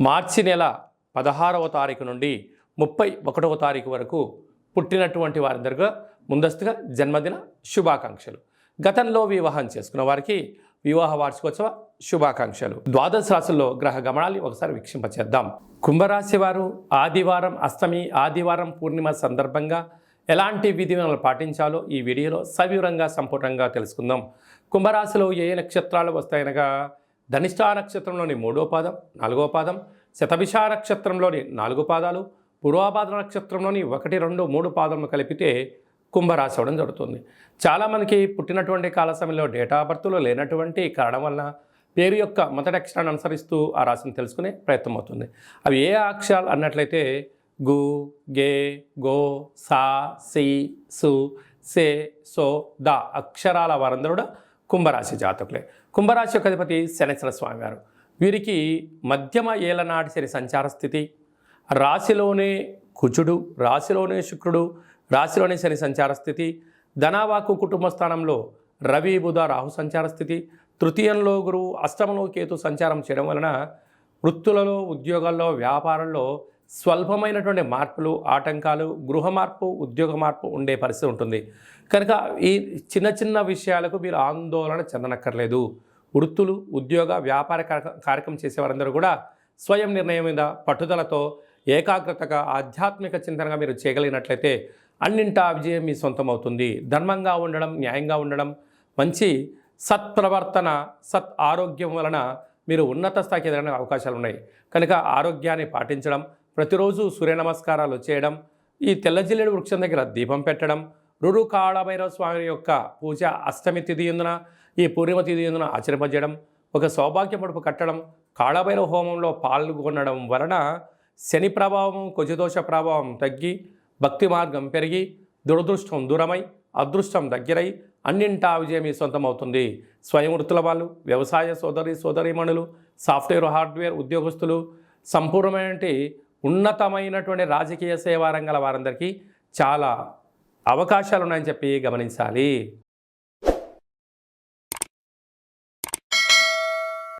మార్చి నెల పదహారవ తారీఖు నుండి ముప్పై ఒకటవ తారీఖు వరకు పుట్టినటువంటి వారందరిగా ముందస్తుగా జన్మదిన శుభాకాంక్షలు. గతంలో వివాహం చేసుకున్న వారికి వివాహ వార్షికోత్సవ శుభాకాంక్షలు. ద్వాదశ రాశుల్లో గ్రహ గమనాన్ని ఒకసారి వీక్షింపచేద్దాం. కుంభరాశి వారు ఆదివారం అష్టమి ఆదివారం పూర్ణిమ సందర్భంగా ఎలాంటి విధి పాటించాలో ఈ వీడియోలో సవివరంగా సంపూర్ణంగా తెలుసుకుందాం. కుంభరాశిలో ఏ నక్షత్రాలు వస్తాయనగా ధనిష్టా నక్షత్రంలోని మూడో పాదం నాలుగో పాదం శతభిష నక్షత్రంలోని నాలుగు పాదాలు పూర్వాపాద నక్షత్రంలోని ఒకటి రెండు మూడు పాదములు కలిపితే కుంభరాశి అవడం జరుగుతుంది. చాలామందికి పుట్టినటువంటి కాల సమయంలో డేటా ఆఫ్ బర్త్లో లేనటువంటి కారణం వలన పేరు యొక్క మొదటి అక్షరాన్ని అనుసరిస్తూ ఆ రాశిని తెలుసుకునే ప్రయత్నం అవుతుంది. అవి ఏ అక్షరాలు అన్నట్లయితే గు గే గో సా సి సు సే సో ద అక్షరాల వారందరూ కూడా కుంభరాశి జాతకులే. కుంభరాశి యొక్క అధిపతి శనేశ్వర స్వామి వీరికి మధ్యమ ఏలనాటి శని సంచార స్థితి. రాశిలోనే కుజుడు రాశిలోనే శుక్రుడు రాశిలోనే శని సంచార స్థితి. ధనావాకు కుటుంబ స్థానంలో రవి బుధ రాహు సంచార స్థితి. తృతీయంలో గురువు అష్టమంలో కేతు సంచారం చేయడం వలన వృత్తులలో ఉద్యోగాల్లో వ్యాపారంలో స్వల్పమైనటువంటి మార్పులు ఆటంకాలు గృహ మార్పు ఉద్యోగ మార్పు ఉండే పరిస్థితి ఉంటుంది. కనుక ఈ చిన్న చిన్న విషయాలకు మీరు ఆందోళన చెందనక్కర్లేదు. వృత్తులు ఉద్యోగ వ్యాపార కార్యక్రమం చేసేవారందరూ కూడా స్వయం నిర్ణయం మీద పట్టుదలతో ఏకాగ్రతగా ఆధ్యాత్మిక చింతనగా మీరు చేయగలిగినట్లయితే అన్నింటా విజయం మీ సొంతం అవుతుంది ధర్మంగా ఉండడం న్యాయంగా ఉండడం మంచి సత్ప్రవర్తన సత్ ఆరోగ్యం వలన మీరు ఉన్నత స్థాయికి ఎదగడానికి అవకాశాలు ఉన్నాయి కనుక ఆరోగ్యాన్ని పాటించడం ప్రతిరోజు సూర్య నమస్కారాలు చేయడం ఈ తెల్లజిల్లెడు వృక్షం దగ్గర దీపం పెట్టడం రురు కాళభైరవ స్వామి యొక్క పూజ అష్టమి తిథి ఎందున ఈ పూర్ణిమ తిథి ఎందున ఆచరింపజేయడం ఒక సౌభాగ్య పడుపు కట్టడం కాళభైరవ హోమంలో పాల్గొనడం వలన శని ప్రభావం కుజదోష ప్రభావం తగ్గి భక్తి మార్గం పెరిగి దురదృష్టం దూరమై అదృష్టం దగ్గరై అన్నింటా విజయం మీ సొంతం అవుతుంది స్వయం వృత్తుల వాళ్ళు వ్యవసాయ సోదరి సోదరీమణులు సాఫ్ట్వేర్ హార్డ్వేర్ ఉద్యోగస్తులు సంపూర్ణమైన ఉన్నతమైనటువంటి రాజకీయ సేవా రంగాల వారందరికీ చాలా అవకాశాలు ఉన్నాయని చెప్పి గమనించాలి.